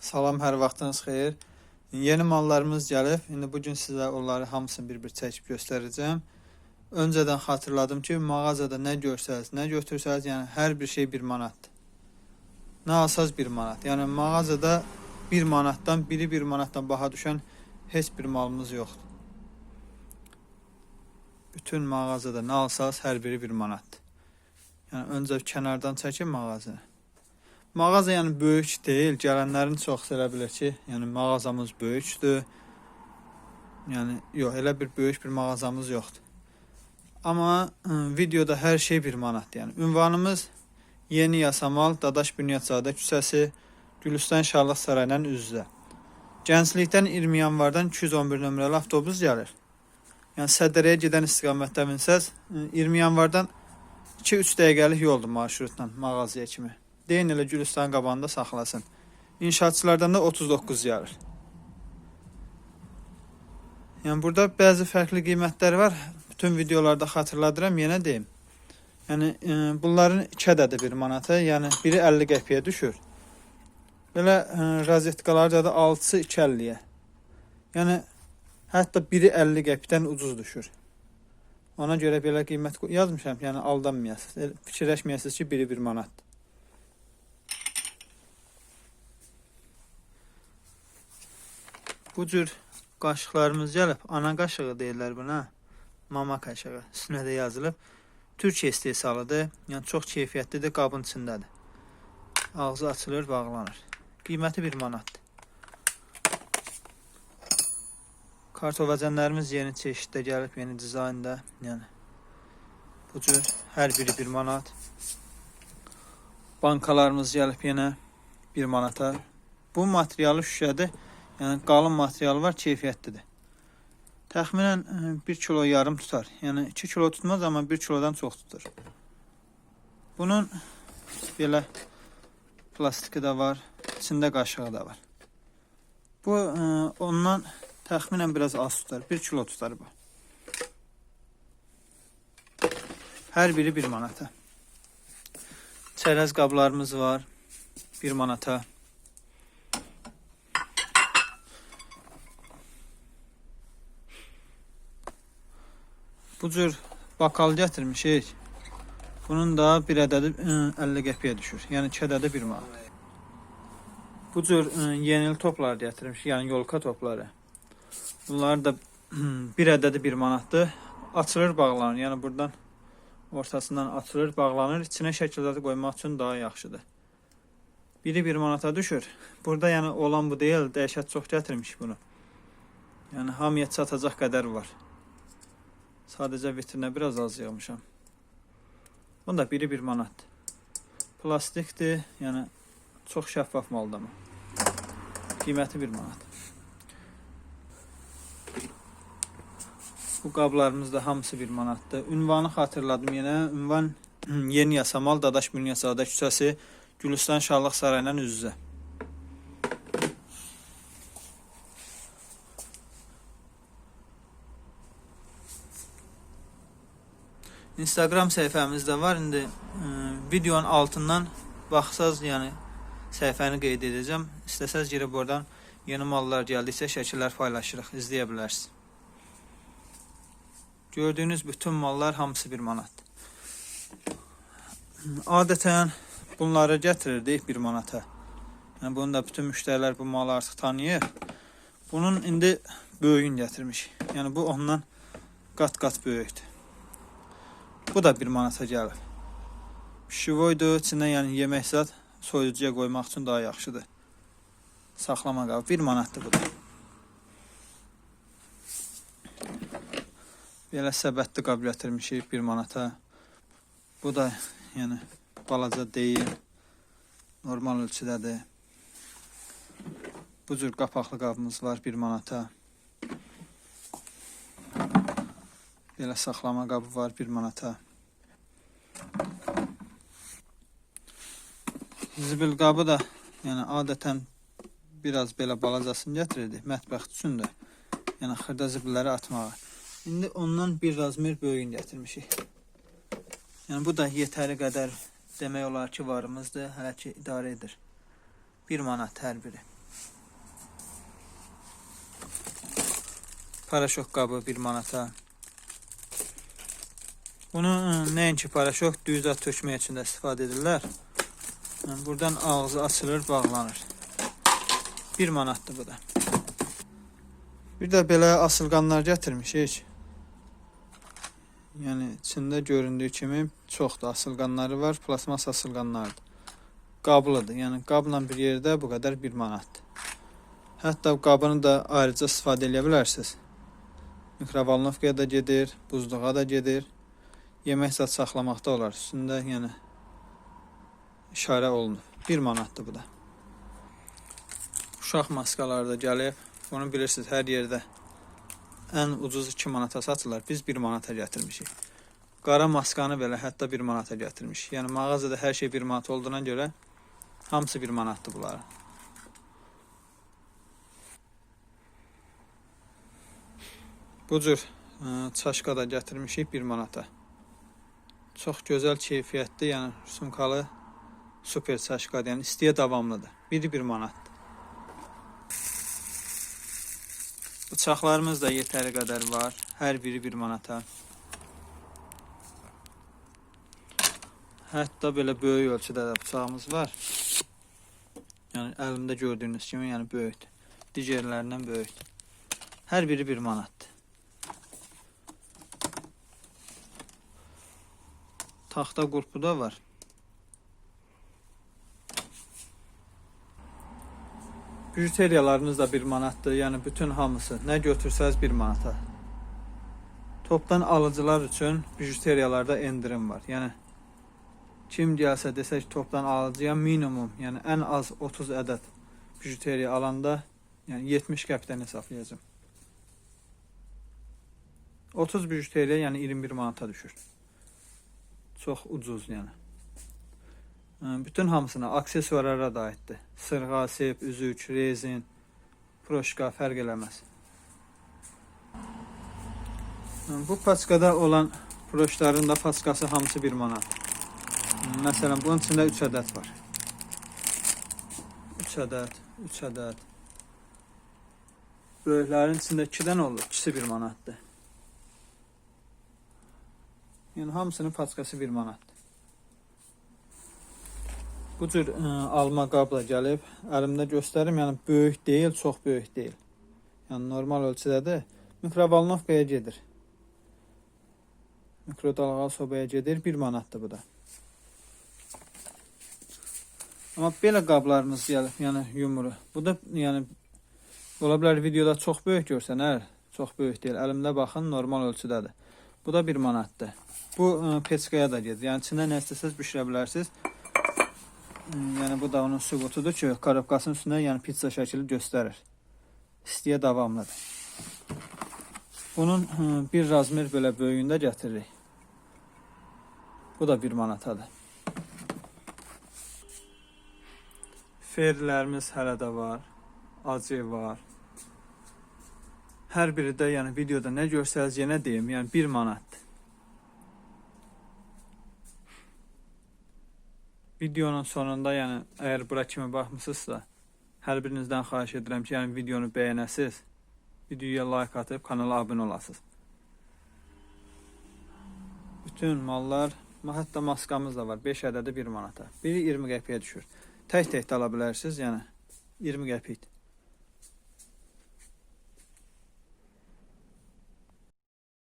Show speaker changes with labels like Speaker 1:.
Speaker 1: Salam, hər vaxtınız xeyir. Yeni mallarımız gəlib. İndi bu gün sizə onları hamısını bir-bir çəkib göstərəcəm. Öncədən xatırladım ki, mağazada nə görsəz, nə götürsəz, yəni hər bir şey 1 manatdır. Nə alsaz 1 manat. Yəni mağazada 1 manatdan, biri 1 manatdan baha düşən heç bir malımız yoxdur. Bütün mağazada nə alsaz hər biri 1 manatdır. Yəni öncə kənardan çəkin mağazanı. Mağaza yəni böyük deyil. Gələnlərin çox elə bilir ki, yəni mağazamız böyükdür. Yəni yox, elə bir böyük bir mağazamız yoxdur. Amma ı, videoda hər şey 1 manatdır. Yəni ünvanımız Yeni Yasamal, Dadaş Bünyadzadə küçəsi, Gülüstan Şarlıq sarayından üz-üzə. Gənclikdən 20 yanvardan 211 nömrəli avtobus gəlir. Yəni Sədərəyə gedən istiqamətdə minsəz, ı, 20 yanvardan 2-3 dəqiqəlik yoldur marşrutla mağazaya kimi. Deyin elə Gülüstan qabağında saxlasın. İnşaatçılardan da 39 gəlir. Yəni burada bəzi fərqli qiymətlər var. Bütün videolarda xatırladıram, yenə deyim. Yəni e, bunların 2 ədədi 1 manata, yəni biri 50 qəpiyə düşür. Belə e, da 6-sı 2.50-yə. Yəni hətta biri 50 qəpikdən ucuz düşür. Ona görə belə qiymət yazmışam, yəni aldanmayasınız. Fikirləşməyəsiniz ki, biri 1 manatdır. Bu cür qaşıqlarımız gəlib. Ana qaşığı deyirlər buna. Mama qaşığı. Üstünə də yazılıb. Türkiyə istehsalıdır. Yəni çox keyfiyyətlidir, qabın içindədir. Ağzı açılır, bağlanır. Qiyməti 1 manatdır. Kartovacənlərimiz yeni çeşiddə gəlib, yeni dizaynda. Yəni bu cür hər biri 1 manat. Bankalarımız gəlib yenə 1 manata. Bu materialı şüşədir. Yəni qalın material var, keyfiyyətlidir. Təxminən e, 1 kilo yarım tutar. Yəni 2 kilo tutmaz, amma 1 kilodan çox tutur. Bunun belə plastiki də var, içində qaşığı da var. Bu e, ondan təxminən biraz az tutar. 1 kilo tutar bu. Hər biri 1 manata. Çərəz qablarımız var. 1 manata. Bu cür bakal gətirmişik. Bunun da bir ədədi ə, 50 qəpiyə düşür. Yəni 2 ədədi 1 manat. Bu cür ə, yenili toplar gətirmişik, yəni yolka topları. Bunlar da bir ədədi 1 manatdır. Açılır, bağlanır. Yəni buradan ortasından açılır, bağlanır. İçinə şəkilləri qoymaq üçün daha yaxşıdır. Biri 1 manata düşür. Burada yəni olan bu deyil, dəhşət çox gətirmiş bunu. Yəni hamıya çatacaq qədər var. Sadəcə vitrinə biraz az yığmışam. Bunda biri 1 manatdır. Plastikdir, yəni çox şəffaf maldır amma. Qiyməti 1 manat. Bu qablarımız da hamısı 1 manatdır. Ünvanı xatırladım yenə. Ünvan Yeni Yasamal Dadaş Bünyadzadə küçəsi Gülüstan Şarlıq sarayından üz-üzə. Instagram səhifəmiz də var. İndi ə, videonun altından baxsaz, yəni səhifəni qeyd edəcəm. İstəsəz girib oradan yeni mallar gəldikcə şəkillər paylaşırıq, izləyə bilərsiniz. Gördüyünüz bütün mallar hamısı 1 manatdır. Adətən bunları gətirirdik 1 manata. Yəni bunu da bütün müştərilər bu malı artıq tanıyır. Bunun indi böyüyün gətirmiş. Yəni bu ondan qat-qat böyükdür. Bu da 1 manata gəlir. Şivoydur, içindən yəni yemək zat soyuducuya qoymaq üçün daha yaxşıdır. Saxlama qabı 1 manatdır bu da. Belə səbətli qab gətirmişik 1 manata. Bu da yəni balaca deyil. Normal ölçüdədir. Bu cür qapaqlı qabımız var 1 manata. Belə saxlama qabı var 1 manata. zibil qabı da yəni adətən biraz belə balacasını gətirirdik mətbəxt üçün də. Yəni xırda zibilləri atmağa. İndi ondan bir razmer böyüyünü gətirmişik. Yəni bu da yetəri qədər demək olar ki, varımızdır, hələ ki idarə edir. 1 manat hər biri. Paraşok qabı 1 manata. Bunu nəinki paraşok, düz də tökmək üçün də istifadə edirlər. Buradan ağzı açılır, bağlanır. 1 manatdır bu da. Bir də belə asılqanlar gətirmişik. Yəni içində göründüyü kimi çoxdur asılqanları var, plasmas asılqanlardır. Qablıdır. Yəni qabla bir yerdə bu qədər 1 manatdır. Hətta qabını da ayrıca istifadə edə bilərsiniz. Mikrovalnovkaya da gedir, buzluğa da gedir. Yemək zat saxlamaqda olar. Üstündə yəni işarə olunub. 1 manatdır bu da. Uşaq maskaları da gəlib. Bunu bilirsiniz hər yerdə ən ucuz 2 manata satırlar. Biz 1 manata gətirmişik. Qara maskanı belə hətta 1 manata gətirmişik. Yəni mağazada hər şey 1 manat olduğuna görə hamısı 1 manatdır bunların. Bu cür ə, çaşka da gətirmişik 1 manata. Çox gözəl keyfiyyətli, yəni sumkalı super çaşkadır. Yəni istiyə davamlıdır. Biri 1 manatdır. Bıçaqlarımız da yetəri qədər var. Hər biri 1 manata. Hətta belə böyük ölçüdə də bıçağımız var. Yəni əlimdə gördüyünüz kimi, yəni böyükdür. Digərlərindən böyükdür. Hər biri 1 manatdır. Taxta qurpu da var. Bijuteriyalarınız da 1 manatdır. Yəni bütün hamısı nə götürsəz 1 manata. Topdan alıcılar üçün bijuteriyalarda endirim var. Yəni kim gəlsə desə ki, topdan alıcıya minimum, yəni ən az 30 ədəd bijuteriya alanda, yəni 70 qəpikdən hesablayacağam. 30 bijuteriya yəni 21 manata düşür. Çox ucuz yəni. Ə, Bütün hamısına aksesuarlara aiddir. Sırğa, sep, üzük, rezin, proşka fərq eləməz. Ə, Bu paçkada olan proşların da paçkası hamısı 1 manat. Ə, Məsələn, bunun içində 3 ədəd var. 3 ədəd, 3 ədəd. Böyüklərin içində 2 dənə olur, ikisi 1 manatdır. Yəni hamısının paçkası 1 manatdır. Bu cür ə, alma qabla gəlib. Əlimdə göstərim, yəni böyük deyil, çox böyük deyil. Yəni normal ölçüdədir. Mikrovalnovkaya gedir. Mikrodalğa sobaya gedir, 1 manatdır bu da. Amma belə qablarımız gəlib, yəni yumru. Bu da yəni ola bilər videoda çox böyük görsənər, çox böyük deyil. Əlimdə baxın, normal ölçüdədir. Bu da 1 manatdır. Bu ə, peçkaya da gedir. Yəni içində nə istəsəz bişirə bilərsiniz. Yəni bu da onun sübutudur ki, korobkasının üstündə yəni pizza şəkli göstərir. İstiyə davamlıdır. Bunun bir razmer belə böyüyündə gətiririk. Bu da 1 manatadır. Ferlərimiz hələ də var. Acı var. Hər biri də yəni videoda nə görsəniz yenə deyim, yəni 1 manatdır. Videonun sonunda, yəni əgər bura kimi baxmısınızsa, hər birinizdən xahiş edirəm ki, yəni videonu bəyənəsiz, videoya like atıb kanala abunə olasınız. Bütün mallar, ma- hətta maskamız da var. 5 ədədi 1 manata. Biri 20 qəpiyə düşür. Tək-tək də ala bilərsiniz, yəni 20 qəpikdir.